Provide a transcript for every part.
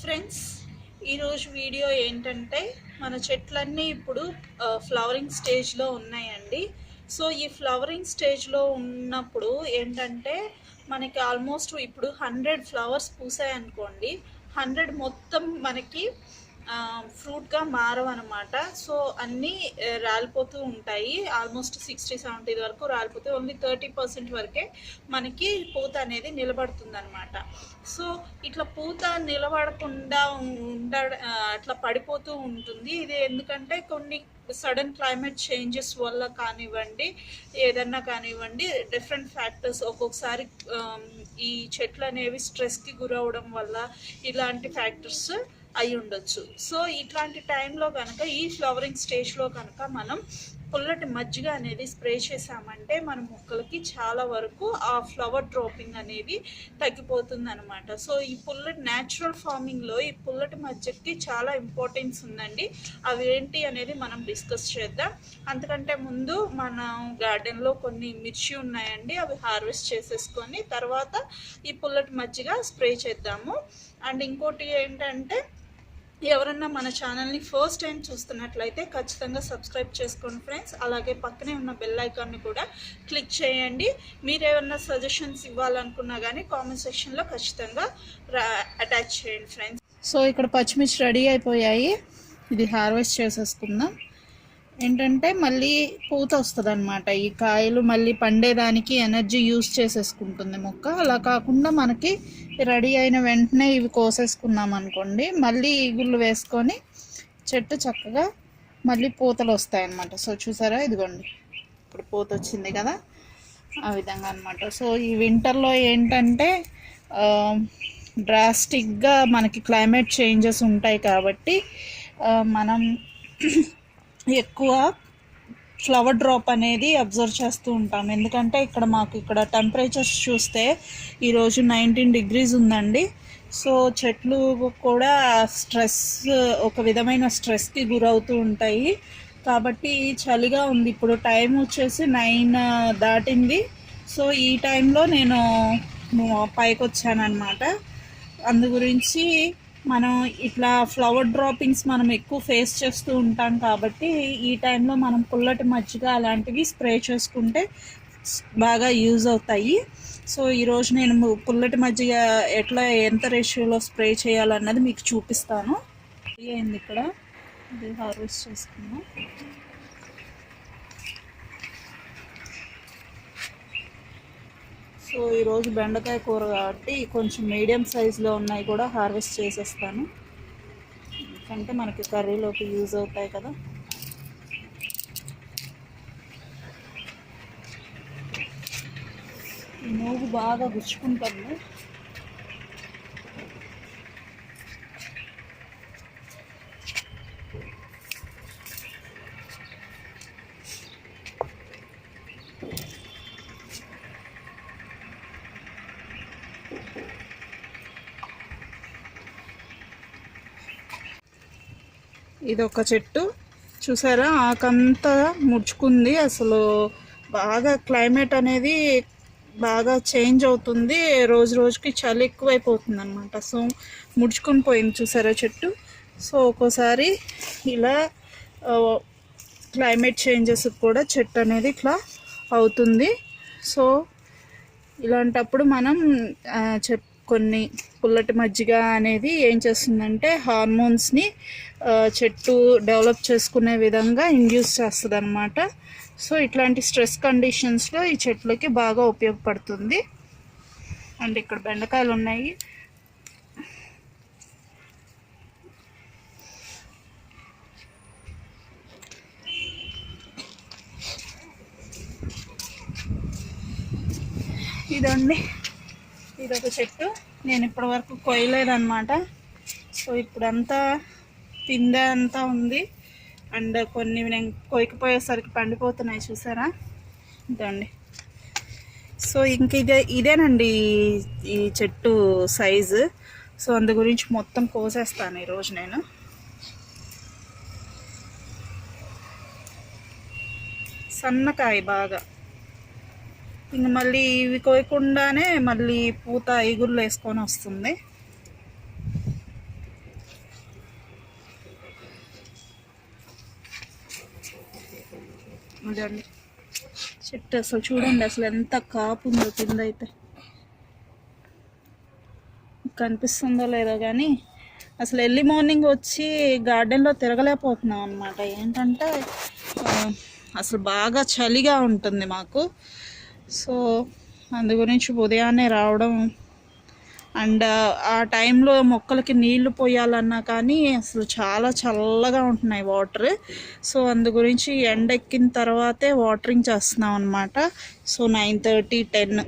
Friends ఈరోజు video ఏంటంటే మన చెట్లన్నీ ఇప్పుడు ఫ్లవరింగ్ స్టేజ్లో ఉన్నాయండి. సో ఈ ఫ్లవరింగ్ స్టేజ్లో ఉన్నప్పుడు ఏంటంటే మనకి ఆల్మోస్ట్ ఇప్పుడు హండ్రెడ్ ఫ్లవర్స్ పూసాయి అనుకోండి హండ్రెడ్ మొత్తం మనకి ఫ్రూట్గా మారవన్నమాట. సో అన్నీ రాలిపోతూ ఉంటాయి. ఆల్మోస్ట్ సిక్స్టీ సెవెంటీ వరకు రాలిపోతే ఓన్లీ థర్టీ పర్సెంట్ వరకే మనకి పూత అనేది నిలబడుతుంది అనమాట సో ఇట్లా పూత నిలబడకుండా ఉండ అట్లా పడిపోతూ ఉంటుంది. ఇది ఎందుకంటే కొన్ని సడన్ క్లైమేట్ చేంజెస్ వల్ల కానివ్వండి ఏదన్నా కానివ్వండి డిఫరెంట్ ఫ్యాక్టర్స్ ఒక్కొక్కసారి ఈ చెట్లు అనేవి స్ట్రెస్కి గురవడం వల్ల ఇలాంటి ఫ్యాక్టర్స్ అయి ఉండొచ్చు సో ఇట్లాంటి టైంలో కనుక ఈ ఫ్లవరింగ్ స్టేజ్లో కనుక మనం పుల్లటి మజ్జిగ అనేది స్ప్రే చేసామంటే మన మొక్కలకి చాలా వరకు ఆ ఫ్లవర్ డ్రాపింగ్ అనేది తగ్గిపోతుంది అనమాట సో ఈ పుల్లటి న్యాచురల్ ఫార్మింగ్లో ఈ పుల్లటి మజ్జిగకి చాలా ఇంపార్టెన్స్ ఉందండి. అవి ఏంటి అనేది మనం డిస్కస్ చేద్దాం. అంతకంటే ముందు మన గార్డెన్లో కొన్ని మిర్చి ఉన్నాయండి. అవి హార్వెస్ట్ చేసేసుకొని తర్వాత ఈ పుల్లటి మజ్జిగ స్ప్రే చేద్దాము. అండ్ ఇంకోటి ఏంటంటే ఎవరన్నా మన ఛానల్ని ఫస్ట్ టైం చూస్తున్నట్లయితే ఖచ్చితంగా సబ్స్క్రైబ్ చేసుకోండి ఫ్రెండ్స్. అలాగే పక్కనే ఉన్న బెల్ ఐకాన్ని కూడా క్లిక్ చేయండి. మీరు ఏమన్నా సజెషన్స్ ఇవ్వాలనుకున్నా కానీ కామెంట్ సెక్షన్లో ఖచ్చితంగా అటాచ్ చేయండి ఫ్రెండ్స్. సో ఇక్కడ పచ్చిమిర్చి రెడీ అయిపోయాయి. ఇది హార్వెస్ట్ చేసేసుకుందాం. ఏంటంటే మళ్ళీ పూత వస్తుంది అనమాట ఈ కాయలు మళ్ళీ పండేదానికి ఎనర్జీ యూస్ చేసేసుకుంటుంది మొక్క. అలా కాకుండా మనకి రెడీ అయిన వెంటనే ఇవి కోసేసుకున్నాం అనుకోండి. మళ్ళీ ఈగుళ్ళు వేసుకొని చెట్టు చక్కగా మళ్ళీ పూతలు వస్తాయి అన్నమాట సో చూసారా? ఇదిగోండి. ఇప్పుడు పూత వచ్చింది కదా? ఆ విధంగా అనమాట సో ఈ వింటర్లో ఏంటంటే డ్రాస్టిక్గా మనకి క్లైమేట్ చేంజెస్ ఉంటాయి కాబట్టి మనం ఎక్కువ ఫ్లవర్ డ్రాప్ అనేది అబ్జర్వ్ చేస్తూ ఉంటాం. ఎందుకంటే ఇక్కడ మాకు ఇక్కడ టెంపరేచర్స్ చూస్తే ఈరోజు నైన్టీన్ డిగ్రీస్ ఉందండి. సో చెట్లు కూడా స్ట్రెస్ ఒక విధమైన స్ట్రెస్కి గురవుతూ ఉంటాయి. కాబట్టి చలిగా ఉంది. ఇప్పుడు టైం వచ్చేసి నైన్ దాటింది. సో ఈ టైంలో నేను పైకి వచ్చానమాట అందు గురించి మనం ఇట్లా ఫ్లవర్ డ్రాపింగ్స్ మనం ఎక్కువ ఫేస్ చేస్తూ ఉంటాం కాబట్టి ఈ టైంలో మనం పుల్లటి మజ్జిగ అలాంటివి స్ప్రే చేసుకుంటే బాగా యూజ్ అవుతాయి. సో ఈరోజు నేను పుల్లటి మజ్జిగ ఎట్లా ఎంత రేషియోలో స్ప్రే చేయాలన్నది మీకు చూపిస్తాను. అయింది ఇక్కడ? ఇది హార్వెస్ట్ చేసుకున్నాం. సో ఈరోజు బెండకాయ కూర కాబట్టి కొంచెం మీడియం సైజులో ఉన్నాయి కూడా హార్వెస్ట్ చేసేస్తాను. ఎందుకంటే మనకి కర్రీలోకి యూజ్ అవుతాయి కదా. ఈ బాగా గుచ్చుకుంటుంది. ఇది ఒక చెట్టు. చూసారా? ఆకంతా ముడుచుకుంది. అసలు బాగా క్లైమేట్ అనేది బాగా చేంజ్ అవుతుంది. రోజు రోజుకి చలి ఎక్కువైపోతుంది అనమాట సో ముడుచుకొని పోయింది చూసారా చెట్టు? సో ఒక్కోసారి ఇలా క్లైమేట్ చేంజెస్ కూడా చెట్టు అనేది ఇట్లా అవుతుంది. సో ఇలాంటప్పుడు మనం చెప్ కొన్ని పుల్లటి మజ్జిగ అనేది ఏం చేస్తుందంటే హార్మోన్స్ని చెట్టు డెవలప్ చేసుకునే విధంగా ఇండ్యూస్ చేస్తుంది అనమాట సో ఇట్లాంటి స్ట్రెస్ కండిషన్స్లో ఈ చెట్లకి బాగా ఉపయోగపడుతుంది. అండ్ ఇక్కడ బెండకాయలు ఉన్నాయి. ఇదండి. ఇదొక ఒక చెట్టు. నేను ఇప్పటి వరకు కొయ్యలేదన్నమాట. సో ఇప్పుడంతా పిందె అంతా ఉంది. అండ్ కొన్ని నేను కొయ్యకపోయేసరికి పండిపోతున్నాయి చూసారా? ఇదండి. సో ఇంక ఇదే ఇదేనండి ఈ- ఈ చెట్టు సైజు. సో అందు గురించి మొత్తం కోసేస్తాను ఈరోజు నేను. సన్నకాయ బాగా. ఇంక మళ్ళీ ఇవి కోయకుండానే మళ్ళీ పూత ఇగుళ్ళు వేసుకొని వస్తుంది. అదండి చెట్టు అసలు చూడండి అసలు ఎంత కాపు ఉందో కింద అయితే కనిపిస్తుందో లేదో కానీ అసలు ఎర్లీ మార్నింగ్ వచ్చి గార్డెన్లో తిరగలేకపోతున్నాం అనమాట ఏంటంటే అసలు బాగా చలిగా ఉంటుంది మాకు. సో అందు గురించి ఉదయాన్నే రావడం అండ్ ఆ టైంలో మొక్కలకి నీళ్ళు పోయాలన్నా కానీ అసలు చాలా చల్లగా ఉంటున్నాయి వాటర్. సో అందు గురించి ఎండ ఎక్కిన తర్వాతే వాటరింగ్ చేస్తున్నాం అనమాట సో నైన్ థర్టీ టెన్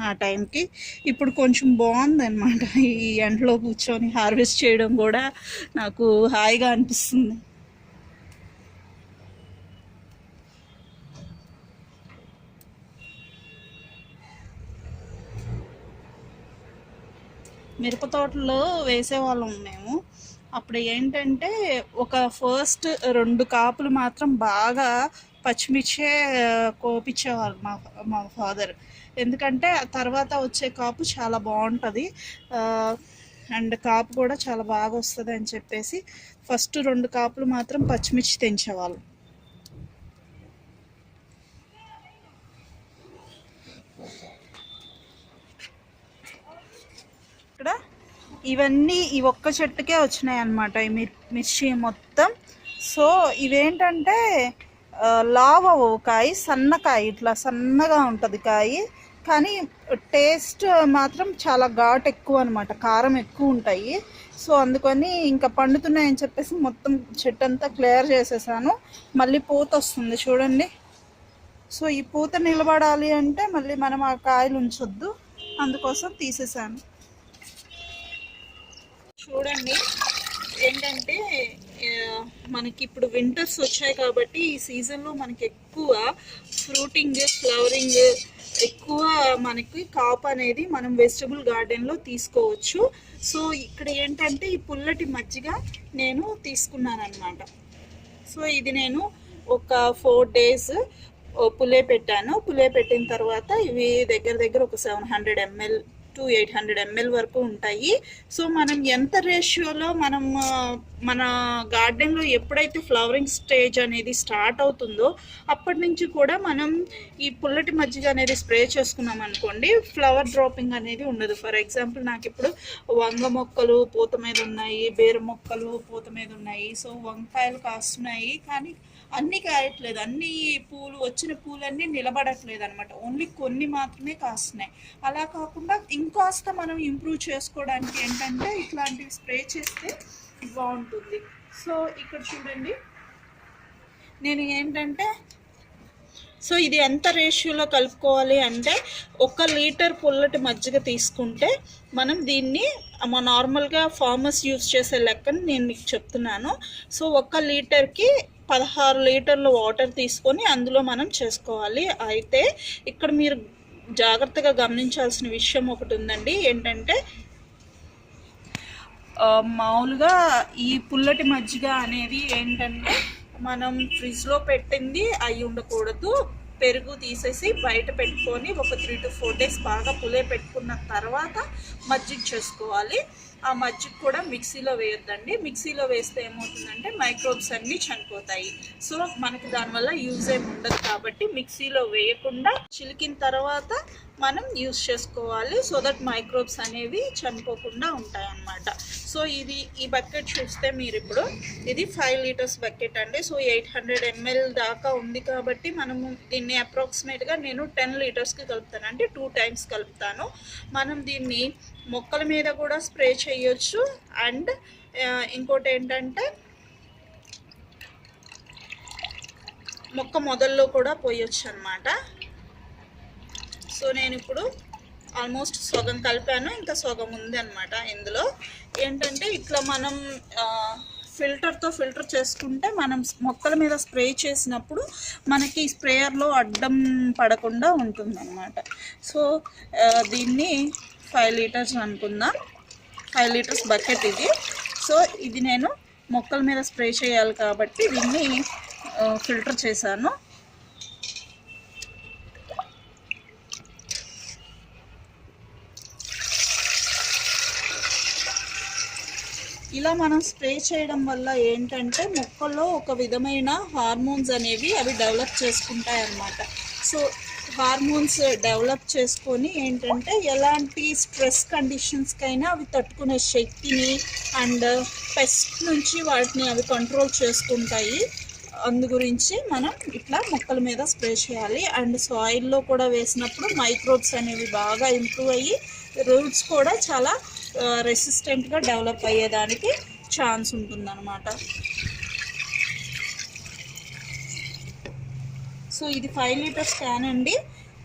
ఆ టైంకి. ఇప్పుడు కొంచెం బాగుంది అనమాట ఈ ఎండలో కూర్చొని హార్వెస్ట్ చేయడం కూడా నాకు హాయిగా అనిపిస్తుంది. మిరప తోటలో వేసేవాళ్ళం మేము. అప్పుడు ఏంటంటే ఒక ఫస్ట్ రెండు కాపులు మాత్రం బాగా పచ్చిమిర్చే కోపించేవాళ్ళు మా మా ఫాదర్ ఎందుకంటే తర్వాత వచ్చే కాపు చాలా బాగుంటుంది. అండ్ కాపు కూడా చాలా బాగా వస్తుంది అని చెప్పేసి ఫస్ట్ రెండు కాపులు మాత్రం పచ్చిమిర్చి తెంచేవాళ్ళు ఇక్కడ ఇవన్నీ ఈ ఒక్క చెట్టుకే వచ్చినాయి అనమాట ఈ మిర్- మిర్చి మొత్తం. సో ఇవేంటంటే లావవు కాయి కాయ సన్నకాయ ఇట్లా సన్నగా ఉంటుంది కాయ. కానీ టేస్ట్ మాత్రం చాలా ఘాట్ ఎక్కువ అనమాట కారం ఎక్కువ ఉంటాయి. సో అందుకని ఇంకా పండుతున్నాయని చెప్పేసి మొత్తం చెట్టు అంతా క్లియర్ చేసేసాను. మళ్ళీ పూత వస్తుంది చూడండి. సో ఈ పూత నిలబడాలి అంటే మళ్ళీ మనం ఆ కాయలు ఉంచొద్దు. అందుకోసం తీసేసాను. చూడండి. ఏంటంటే మనకి ఇప్పుడు వింటర్స్ వచ్చాయి కాబట్టి ఈ సీజన్లో మనకి ఎక్కువ ఫ్రూటింగ్ ఫ్లవరింగ్ ఎక్కువ మనకి కాప్ అనేది మనం వెజిటబుల్ గార్డెన్లో తీసుకోవచ్చు. సో ఇక్కడ ఏంటంటే ఈ పుల్లటి మజ్జిగ నేను తీసుకున్నాను సో ఇది నేను ఒక ఫోర్ డేస్ పులే పెట్టాను. పులే పెట్టిన తర్వాత ఇవి దగ్గర దగ్గర ఒక seven hundred ML to eight hundred ML వరకు ఉంటాయి. సో మనం ఎంత రేషియోలో మనం మన గార్డెన్లో ఎప్పుడైతే ఫ్లవరింగ్ స్టేజ్ అనేది స్టార్ట్ అవుతుందో అప్పటి నుంచి కూడా మనం ఈ పుల్లటి మజ్జిగ అనేది స్ప్రే చేసుకున్నాం అనుకోండి ఫ్లవర్ డ్రాపింగ్ అనేది ఉండదు. ఫర్ ఎగ్జాంపుల్ నాకు ఇప్పుడు వంగ మొక్కలు పూత మీద ఉన్నాయి బేరు మొక్కలు పూత మీద ఉన్నాయి. సో వంకాయలు కాస్తున్నాయి కానీ అన్ని కాయట్లేదు. అన్ని పూలు వచ్చిన పూలన్నీ నిలబడట్లేదు అనమాట ఓన్లీ కొన్ని మాత్రమే కాస్తున్నాయి. అలా కాకుండా ఇంకాస్త మనం ఇంప్రూవ్ చేసుకోవడానికి ఏంటంటే ఇట్లాంటివి స్ప్రే చేస్తే బాగుంటుంది. సో ఇక్కడ చూడండి. నేను ఏంటంటే సో ఇది ఎంత రేషియోలో కలుపుకోవాలి అంటే ఒక లీటర్ పుల్లటి మజ్జిగ తీసుకుంటే మనం దీన్ని మా నార్మల్గా ఫార్మర్స్ యూజ్ చేసే లెక్కని నేను మీకు చెప్తున్నాను. సో ఒక లీటర్కి పదహారు లీటర్లు వాటర్ తీసుకొని అందులో మనం చేసుకోవాలి. అయితే ఇక్కడ మీరు జాగ్రత్తగా గమనించాల్సిన విషయం ఒకటి ఉందండి. ఏంటంటే మామూలుగా ఈ పుల్లటి మజ్జిగ అనేది ఏంటంటే మనం ఫ్రిడ్జ్లో పెట్టింది అయి ఉండకూడదు. పెరుగు తీసేసి బయట పెట్టుకొని ఒక త్రీ టు ఫోర్ డేస్ బాగా పులే పెట్టుకున్న తర్వాత మజ్జిగ చేసుకోవాలి. ఆ మజ్జిగ కూడా మిక్సీలో వేయొద్దండి. మిక్సీలో వేస్తే ఏమవుతుందంటే మైక్రోబ్స్ అన్నీ చనిపోతాయి. సో మనకి దానివల్ల యూజ్ ఏమి ఉండదు కాబట్టి మిక్సీలో వేయకుండా చిలికిన తర్వాత మనం యూజ్ చేసుకోవాలి. సో దట్ మైక్రోబ్స్ అనేవి చనిపోకుండా ఉంటాయి అన్నమాట సో ఇది ఈ బకెట్ చూస్తే మీరు ఇప్పుడు ఇది ఫైవ్ లీటర్స్ బకెట్ అండి. సో ఎయిట్ హండ్రెడ్ ఎంఎల్ దాకా ఉంది కాబట్టి మనము దీన్ని అప్రాక్సిమేట్గా నేను టెన్ లీటర్స్కి కలుపుతాను. అంటే టూ టైమ్స్ కలుపుతాను. మనం దీన్ని మొక్కల మీద కూడా స్ప్రే చేయొచ్చు. అండ్ ఇంకోటి ఏంటంటే మొక్క మొదల్లో కూడా పోయొచ్చు అనమాట సో నేను ఇప్పుడు ఆల్మోస్ట్ సగం కలిపాను. ఇంకా సగం ఉంది అనమాట ఇందులో. ఏంటంటే ఇట్లా మనం ఫిల్టర్తో ఫిల్టర్ చేసుకుంటే మనం మొక్కల మీద స్ప్రే చేసినప్పుడు మనకి స్ప్రేయర్లో అడ్డం పడకుండా ఉంటుందన్నమాట. సో దీన్ని ఫైవ్ లీటర్స్ అనుకుందాం. ఫైవ్ లీటర్స్ బకెట్ ఇది. సో ఇది నేను మొక్కల మీద స్ప్రే చేయాలి కాబట్టి దీన్ని ఫిల్టర్ చేశాను. ఇలా మనం స్ప్రే చేయడం వల్ల ఏంటంటే మొక్కల్లో ఒక విధమైన హార్మోన్స్ అనేవి అవి డెవలప్ చేసుకుంటాయి అన్నమాట సో హార్మోన్స్ డెవలప్ చేసుకొని ఏంటంటే ఎలాంటి స్ట్రెస్ కండిషన్స్కైనా అవి తట్టుకునే శక్తిని అండ్ పెస్ట్ నుంచి వాటిని అవి కంట్రోల్ చేసుకుంటాయి. అందు గురించి మనం ఇట్లా మొక్కల మీద స్ప్రే చేయాలి. అండ్ సాయిల్లో కూడా వేసినప్పుడు మైక్రోబ్స్ అనేవి బాగా ఇంప్రూవ్ అయ్యి రూట్స్ కూడా చాలా రెసిస్టెంట్గా డెవలప్ అయ్యేదానికి ఛాన్స్ ఉంటుందన్నమాట. సో ఇది ఫైవ్ లీటర్స్ క్యాన్ అండి.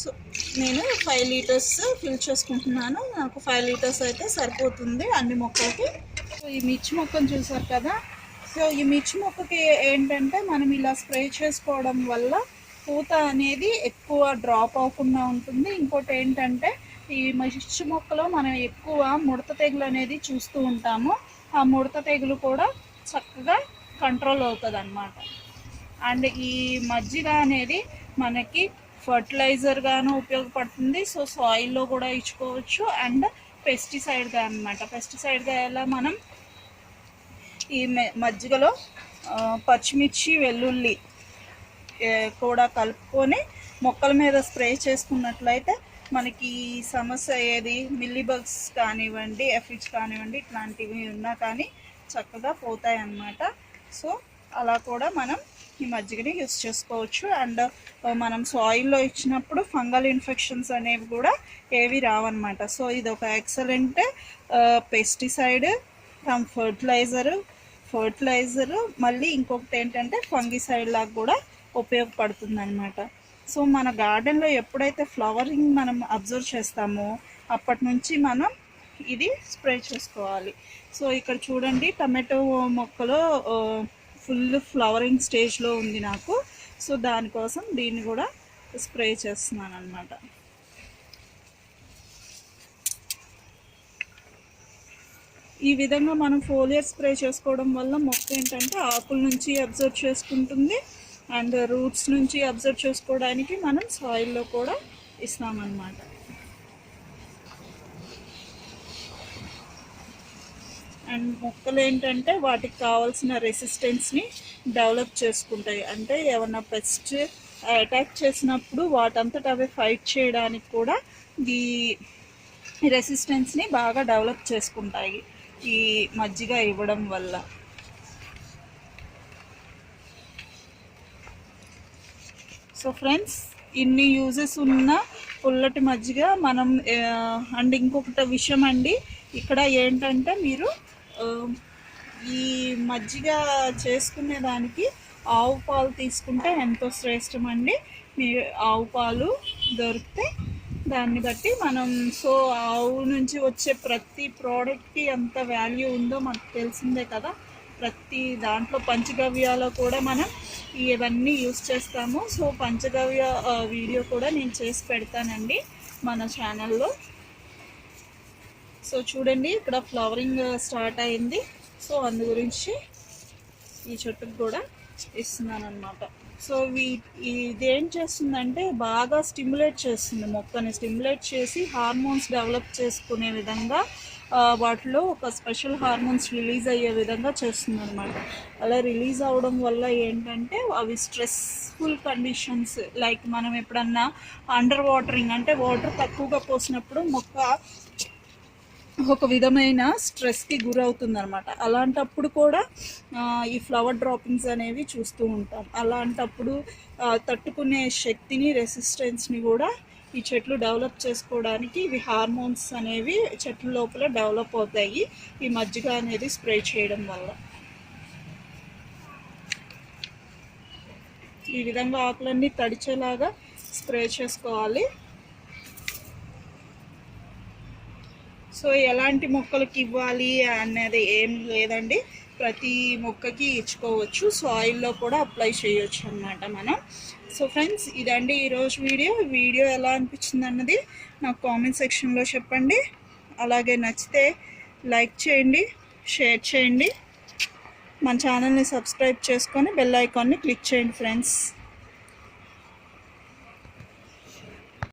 సో నేను ఫైవ్ లీటర్స్ ఫిల్ చేసుకుంటున్నాను. నాకు ఫైవ్ లీటర్స్ అయితే సరిపోతుంది అన్ని మొక్కలకి. సో ఈ మిర్చి మొక్కను చూసారు కదా? సో ఈ మిర్చి మొక్కకి ఏంటంటే మనం ఇలా స్ప్రే చేసుకోవడం వల్ల పూత అనేది ఎక్కువ డ్రాప్ అవ్వకుండా ఉంటుంది. ఇంకోటి ఏంటంటే ఈ మిర్చి మొక్కలో మనం ఎక్కువ ముడత తెగులు అనేది చూస్తూ ఉంటాము. ఆ ముడత తెగులు కూడా చక్కగా కంట్రోల్ అవుతుంది అన్నమాట అండ్ ఈ మజ్జిగ అనేది మనకి ఫర్టిలైజర్గాను ఉపయోగపడుతుంది. సో సాయిల్లో కూడా ఇచ్చుకోవచ్చు. అండ్ పెస్టిసైడ్గా అనమాట పెస్టిసైడ్గా ఎలా మనం ఈ మె- మజ్జిగలో పచ్చిమిర్చి వెల్లుల్లి కూడా కలుపుకొని మొక్కల మీద స్ప్రే చేసుకున్నట్లయితే మనకి ఈ సమస్య ఏది? మిల్లీబగ్స్ కానివ్వండి ఎఫిడ్స్ కానివ్వండి ఇట్లాంటివి ఉన్నా కానీ చక్కగా పోతాయి అన్నమాట సో అలా కూడా మనం ఈ మజ్జిగని యూస్ చేసుకోవచ్చు. అండ్ మనం సాయిల్లో ఇచ్చినప్పుడు ఫంగల్ ఇన్ఫెక్షన్స్ అనేవి కూడా ఏవి రావన్నమాట. సో ఇది ఒక excellent pesticide from fertiliser fertiliser మళ్ళీ ఇంకొకటి ఏంటంటే ఫంగిసైడ్ లాగా కూడా ఉపయోగపడుతుందనమాట సో మన గార్డెన్లో ఎప్పుడైతే ఫ్లవరింగ్ మనం అబ్జర్వ్ చేస్తామో అప్పటి నుంచి మనం ఇది స్ప్రే చేసుకోవాలి. సో ఇక్కడ చూడండి టమాటో మొక్కలో ఫుల్ ఫ్లవరింగ్ స్టేజ్లో ఉంది నాకు. సో దానికోసం దీన్ని కూడా స్ప్రే చేస్తున్నాను అనమాట ఈ విధంగా మనం ఫోలియర్ స్ప్రే చేసుకోవడం వల్ల మొక్క ఏంటంటే ఆకుల నుంచి అబ్జర్వ్ చేసుకుంటుంది. అండ్ రూట్స్ నుంచి అబ్జర్వ్ చేసుకోవడానికి మనం సాయిల్లో కూడా ఇస్తామన్నమాట. అండ్ మొక్కలు ఏంటంటే వాటికి కావాల్సిన రెసిస్టెన్స్ని డెవలప్ చేసుకుంటాయి. అంటే ఏమన్నా పెస్ట్ అటాక్ చేసినప్పుడు వాటంతట అవి ఫైట్ చేయడానికి కూడా ఈ రెసిస్టెన్స్ని బాగా డెవలప్ చేసుకుంటాయి ఈ మజ్జిగ ఇవ్వడం వల్ల. సో ఫ్రెండ్స్ ఇన్ని యూజెస్ ఉన్న పుల్లటి మజ్జిగ మనం అండ్ ఇంకొకటి విషయం అండి. ఇక్కడ ఏంటంటే మీరు ఈ మజ్జిగ చేసుకునే దానికి ఆవు పాలు తీసుకుంటే ఎంతో శ్రేష్టం అండి. మీ ఆవు పాలు దొరికితే దాన్ని బట్టి మనం సో ఆవు నుంచి వచ్చే ప్రతి ప్రోడక్ట్కి ఎంత వాల్యూ ఉందో మనకు తెలిసిందే కదా. ప్రతి దాంట్లో పంచగవ్యాలో కూడా మనం ఇవన్నీ యూస్ చేస్తాము. సో పంచగవ్య వీడియో కూడా నేను చేసి పెడతానండి మన ఛానల్లో. సో చూడండి ఇక్కడ ఫ్లవరింగ్ స్టార్ట్ అయింది. సో అందు గురించి ఈ చెట్టుకు కూడా ఇస్తున్నాను అనమాట సో వీ ఇదేం చేస్తుందంటే బాగా స్టిమ్యులేట్ చేస్తుంది మొక్కని. స్టిమ్యులేట్ చేసి హార్మోన్స్ డెవలప్ చేసుకునే విధంగా వాటిలో ఒక స్పెషల్ హార్మోన్స్ రిలీజ్ అయ్యే విధంగా చేస్తుంది అనమాట అలా రిలీజ్ అవడం వల్ల ఏంటంటే అవి స్ట్రెస్ఫుల్ కండిషన్స్ లైక్ మనం ఎప్పుడన్నా అండర్ వాటరింగ్ అంటే వాటర్ తక్కువగా పోసినప్పుడు మొక్క ఒక విధమైన స్ట్రెస్కి గురవుతుంది అనమాట అలాంటప్పుడు కూడా ఈ ఫ్లవర్ డ్రాపింగ్స్ అనేవి చూస్తూ ఉంటాం. అలాంటప్పుడు తట్టుకునే శక్తిని రెసిస్టెన్స్ని కూడా ఈ చెట్లు డెవలప్ చేసుకోవడానికి ఇవి హార్మోన్స్ అనేవి చెట్ల లోపల డెవలప్ అవుతాయి. ఈ మజ్జిగ అనేది స్ప్రే చేయడం వల్ల. ఈ విధంగా ఆకులన్నీ తడిచేలాగా స్ప్రే చేసుకోవాలి. సో ఎలాంటి మొక్కలకి ఇవ్వాలి అనేది ఏం లేదండి. ప్రతి మొక్కకి ఇచ్చుకోవచ్చు. సాయిల్లో కూడా అప్లై చేయొచ్చు అన్నమాట మనం. సో ఫ్రెండ్స్ ఇదండి ఈరోజు వీడియో. వీడియో ఎలా అనిపించింది అన్నది నాకు కామెంట్ సెక్షన్లో చెప్పండి. అలాగే నచ్చితే లైక్ చేయండి షేర్ చేయండి. మన ఛానల్ని సబ్స్క్రైబ్ చేసుకొని బెల్ ఐకాన్ని క్లిక్ చేయండి ఫ్రెండ్స్